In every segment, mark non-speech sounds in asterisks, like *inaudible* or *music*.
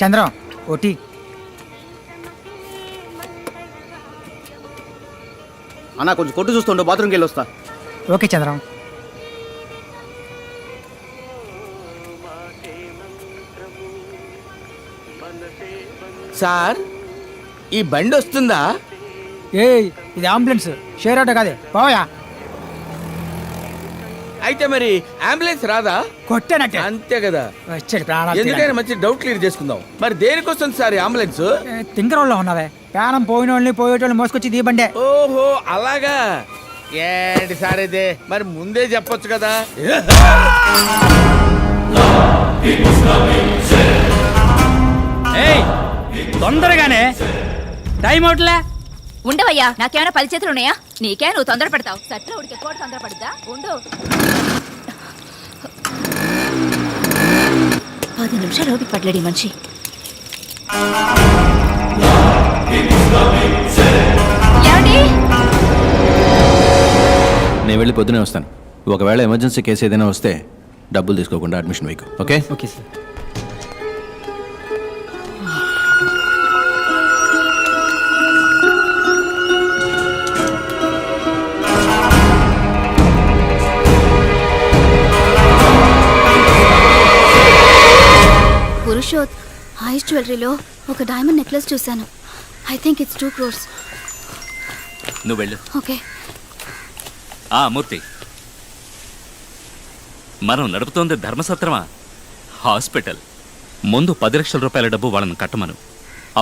Chandram OT. అన్న కొంచెం కొట్టు చూస్తుండో బాత్రూమ్కి వెళ్ళి వస్తా. ఓకే చంద్రం. సార్ ఈ బండి వస్తుందా? ఏయ్ ఇది అంబులెన్స్ షేర్ ఆటో కాదే పోయా అయితే మరి అంబులెన్స్ రాదా? కొట్టానంటే అంతే కదా. వచ్చాడు ప్రాణాలు ఎందుకైనా మంచి డౌట్ క్లియర్ చేసుకుందాం. మరి దేనికోసం సార్ ఈ అంబులెన్స్ తింకరోళ్ళలో ఉన్నావే. ప్రాణం పోయిన వాళ్ళని పోయేటోళ్ళని మోసుకొచ్చి దీ బండే. ఓహో అలాగా? ఏంటి సార్ ఇదే? మరి ముందే చెప్పొచ్చు కదా. ఏయ్ తొందరగానే. టైం అవుట్లే. ఉండవయ్యా నాకేమైనా పది చేతులు ఉన్నాయా? నీకే నువ్వు తొందర పడతావు. సట్లో ఉడికి కూడా తొందర పడుద్దా? ఉండు. పది నిమిషాలు ఓపిక పడలేడు ఈ మనిషి. ఏమండి? నేను వెళ్ళి పొద్దునే వస్తాను. ఒకవేళ ఎమర్జెన్సీ కేసు ఏదైనా వస్తే డబ్బులు తీసుకోకుండా అడ్మిషన్ వైకు ఓకే? Okay sir. పురుషోత్ హైస్ జ్యువెలరీలో ఒక డైమండ్ నెక్లెస్ చూశాను. I think it's two crores నువ్వు వెళ్ళు. ఓకే ఆ మూర్తి. మనం నడుపుతోంది ధర్మసత్రమా? హాస్పిటల్. ముందు పది లక్షల రూపాయల డబ్బు వాళ్ళని కట్టమను.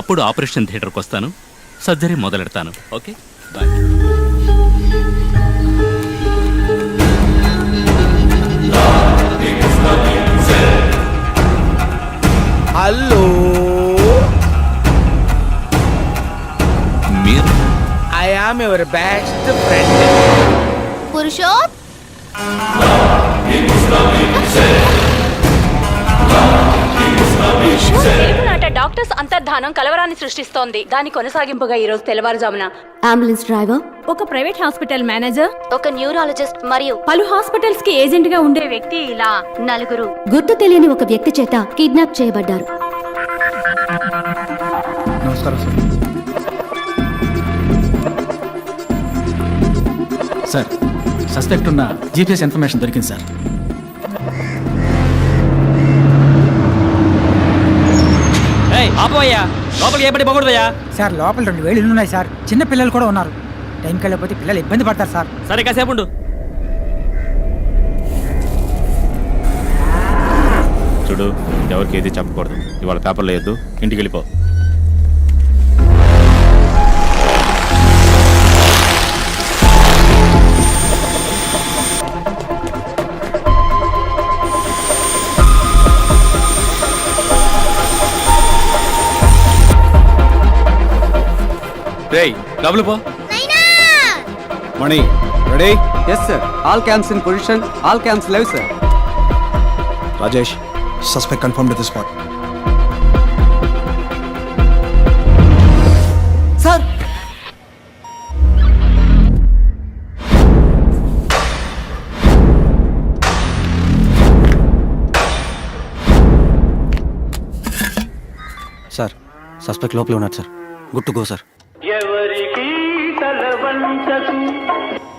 అప్పుడు ఆపరేషన్ థియేటర్కి వస్తాను surgery మొదలెడతాను. Okay bye your best friend Purushoth నాట డాక్టర్స్ అంతర్ధానం కలవరాన్ని సృష్టిస్తోంది. దాని కొనసాగింపుగా ఈ రోజు తెల్లవారుజామున. అంబులెన్స్ డ్రైవర్ ఒక ప్రైవేట్ హాస్పిటల్ మేనేజర్. ఒక న్యూరాలజిస్ట్ మరియు పలు హాస్పిటల్స్కి ఏజెంట్గా ఉండే వ్యక్తి ఇలా. నలుగురు. గుర్తు తెలియని ఒక వ్యక్తి చేత కిడ్నాప్ చేయబడ్డారు. నమస్కారం సార్. సార్ సస్పెక్ట్ ఉన్న జీపీఎస్ ఇన్ఫర్మేషన్ దొరికింది సార్. లోపలికి ఏ పడి పోకూడదయ్యా సార్ లోపల రెండు వేలు ఉన్నాయి సార్. చిన్న పిల్లలు కూడా ఉన్నారు. టైంకి వెళ్ళకపోతే పిల్లలు ఇబ్బంది పడతారు సార్. సరే కాసేపు ఉండు. చూడు ఎవరికి ఏది చెప్పకూడదు. ఇవాళ పేపర్లో వేయద్దు. ఇంటికి వెళ్ళిపో. రేయ్ డబ్బులు పో Mani ready yes sir all camps in position all camps live sir Rajesh suspect confirm to the spot sir sir suspect లోపల ఉన్నారు sir good to go sir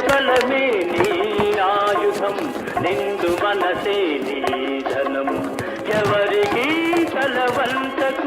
బలమే నీ ఆయుధం నిండు మనసే నీ ధనం. ఎవరికి తలవంతకు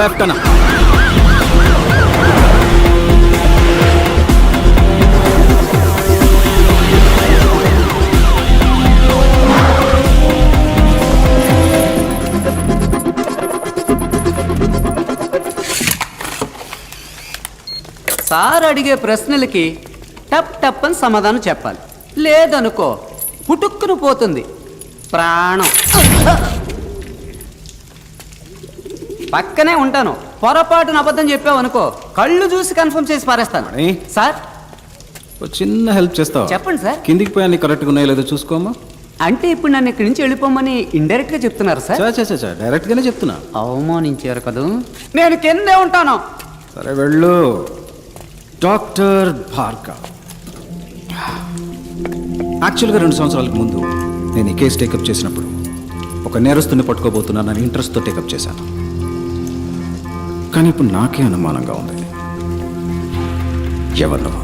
లెఫ్ట్ అన్న సార్ అడిగే ప్రశ్నలకి టప్ టప్ అని సమాధానం చెప్పాలి. లేదనుకో పుటుక్కును పోతుంది. ప్రాణం. పక్కనే ఉంటాను. పొరపాటున అబద్ధం చెప్పావు అనుకో కళ్ళు చూసి కన్ఫర్మ్ చేసి పారేస్తాను. మణి. సార్? ఓ చిన్న హెల్ప్ చేస్తావా? చెప్పండి సార్. కిందికి పోయాన్ని కరెక్ట్గా ఉన్నాయో లేదో చూసుకోమా అంటే ఇప్పుడు నన్ను ఇక్కడి నుంచి వెళ్ళిపోమని ఇండైరెక్ట్గా చెప్తున్నారు సార్. చా చా చా, చా డైరెక్ట్గానే చెప్తున్నా. అవమానించారు కదూ. నేను కిందే ఉంటాను. సరే వెళ్ళు. డాక్టర్ భార్గవ్. యాక్చువల్గా రెండు సంవత్సరాలకు ముందు నేను ఈ కేసు టేకప్ చేసినప్పుడు ఒక నేరస్తుని పట్టుకోబోతున్నానని ఇంట్రెస్ట్తో టేకప్ చేశాను. కానీ ఇప్పుడు నాకే అనుమానంగా ఉంది. ఎవరు నువ్వు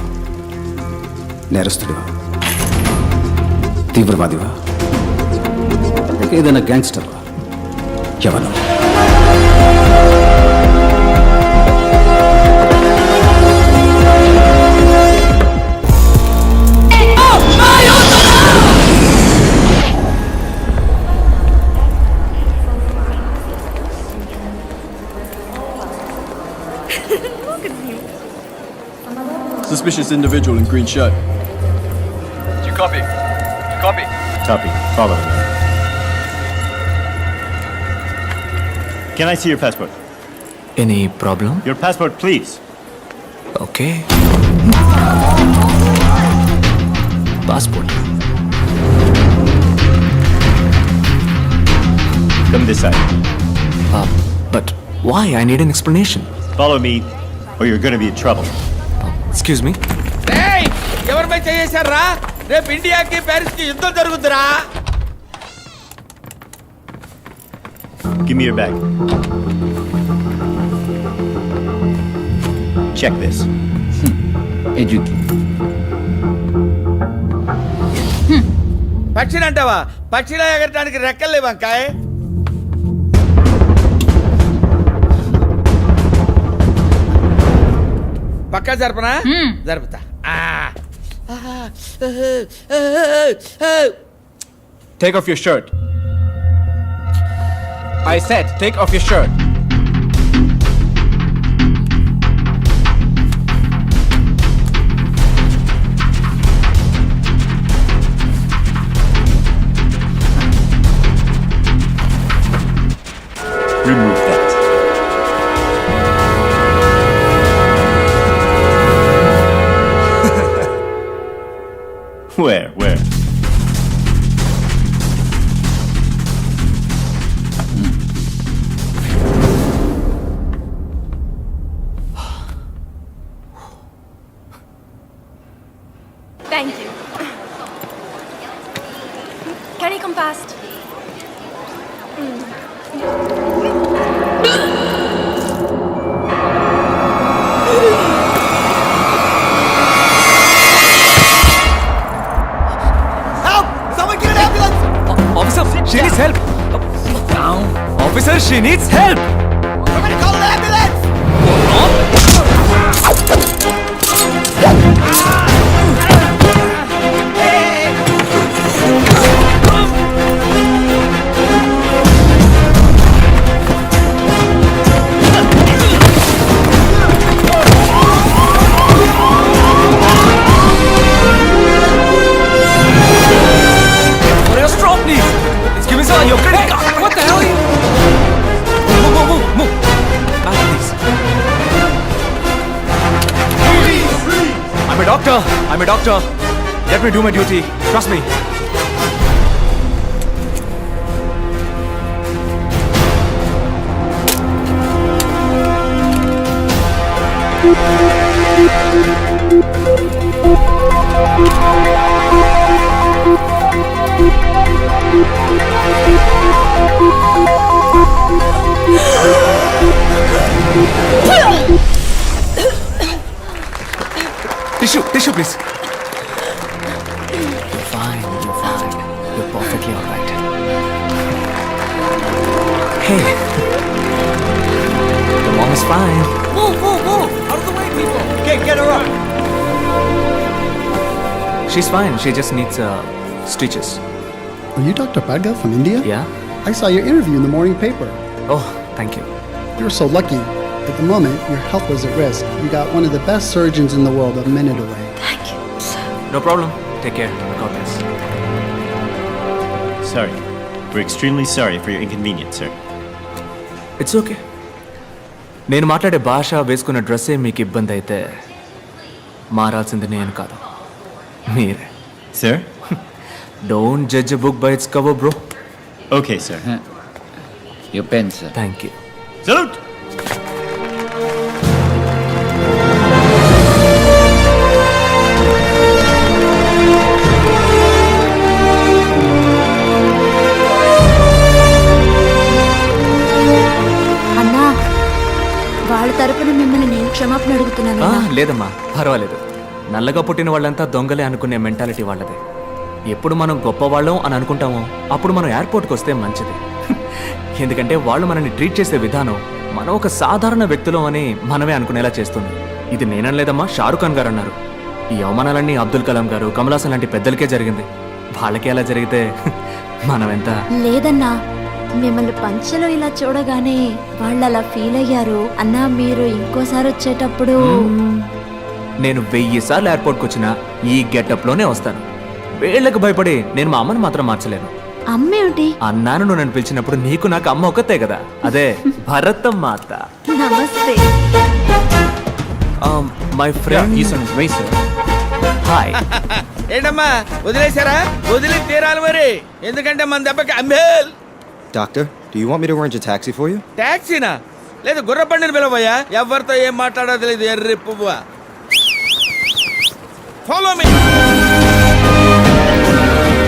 నేరస్తుడివా? తీవ్రవాదివా? ఏదైనా గ్యాంగ్స్టర్వా? ఎవరు నువ్వు Suspicious individual in green shirt. Do you Copy. Copy. Copy. Follow me. Can I see your passport? Any problem? Your passport, please. Okay. Passport. Come this side. Uh, but why? I need an explanation. Follow me, or you're gonna be in trouble. Excuse me. ఏయ్! ఎవరిపై చేశారా రేపు ఇండియాకి ప్యారిస్కి యుద్ధం జరుగుతురా Give me your bag. Check this. పక్షిని అంటావా పక్షిలా ఎగరటానికి రెక్కలు లేవు పక్కా జరపనా జరుపుతా ఆ. Take off your shirt. I said, take off your shirt. Where? Where? Versi nic. Doctor. I'm a doctor. Let me do my duty. Trust me. Tissue, tissue, please. You're fine. You're fine. You're perfectly all right. Hey. The mom is fine. Move, move, move! Out of the way, people! Get, get her up! She's fine. She just needs uh, stitches. Are you Dr. Bhargav from India? Yeah? I saw your interview in the morning paper. Oh, thank you. You're so lucky. At the moment, your health was at risk. You got one of the best surgeons in the world a minute away. No problem. Take care. God bless. Sorry. We're extremely sorry for your inconvenience, sir. It's okay నేను మాట్లాడే భాష వేసుకున్న డ్రెస్సే మీకు ఇబ్బంది అయితే మారాల్సింది నేను కాదు మీరే Sir? Don't judge book by its cover bro Okay, sir. You pen sir thank you క్షమాపణ అడుగుతున్నాను ఆ, లేదమ్మా పర్వాలేదు. నల్లగా పుట్టిన వాళ్ళంతా దొంగలే అనుకునే మెంటాలిటీ వాళ్ళదే. ఎప్పుడు మనం గొప్పవాళ్ళం అని అనుకుంటామో అప్పుడు మనం ఎయిర్పోర్ట్కి వస్తే మంచిది. *laughs* ఎందుకంటే వాళ్ళు మనల్ని ట్రీట్ చేసే విధానం మనం ఒక సాధారణ వ్యక్తులం అని మనమే అనుకునేలా చేస్తుంది. ఇది నేనలేదమ్మా షారుఖ్ ఖాన్ గారు అన్నారు. ఈ అవమానాలన్నీ అబ్దుల్ కలాం గారు కమలాసన్ లాంటి పెద్దలకే జరిగింది. వాళ్ళకి అలా జరిగితే *laughs* మనం ఎంత లేదన్నా మిమ్మల్ని పంచలో ఇలా చూడగానే వాళ్ళు అలా ఫీల్ అయ్యారు. అన్నా మీరు ఇంకోసారి వచ్చేటప్పుడు నేను వెయ్యి సార్లు ఎయిర్పోర్ట్కి వచ్చినా ఈ గెటప్లోనే వస్తాను. వీళ్ళకి భయపడి నేను మా అమ్మని మాత్రం మార్చలేను. అమ్మేమిటి? అన్నాను నువ్వు నన్ను పిలిచినప్పుడు నీకు నాకు అమ్మ ఒక్కతే కదా. అదే భరతం మాత. నమస్తే. మై ఫ్రెండ్ హాయ్ ఏంటమ్మా వదిలేశారా? వదిలి తీరాలి మరి. ఎందుకంటే మన దెబ్బకి అంబేల్ doctor do you want me to arrange taxi for you ట్యాక్సీనా లేదు గుర్రబండిని పిలవయ్యా. ఎవరితో ఏం మాట్లాడో తెలియదు ఎర్రి పువ్వ. Follow me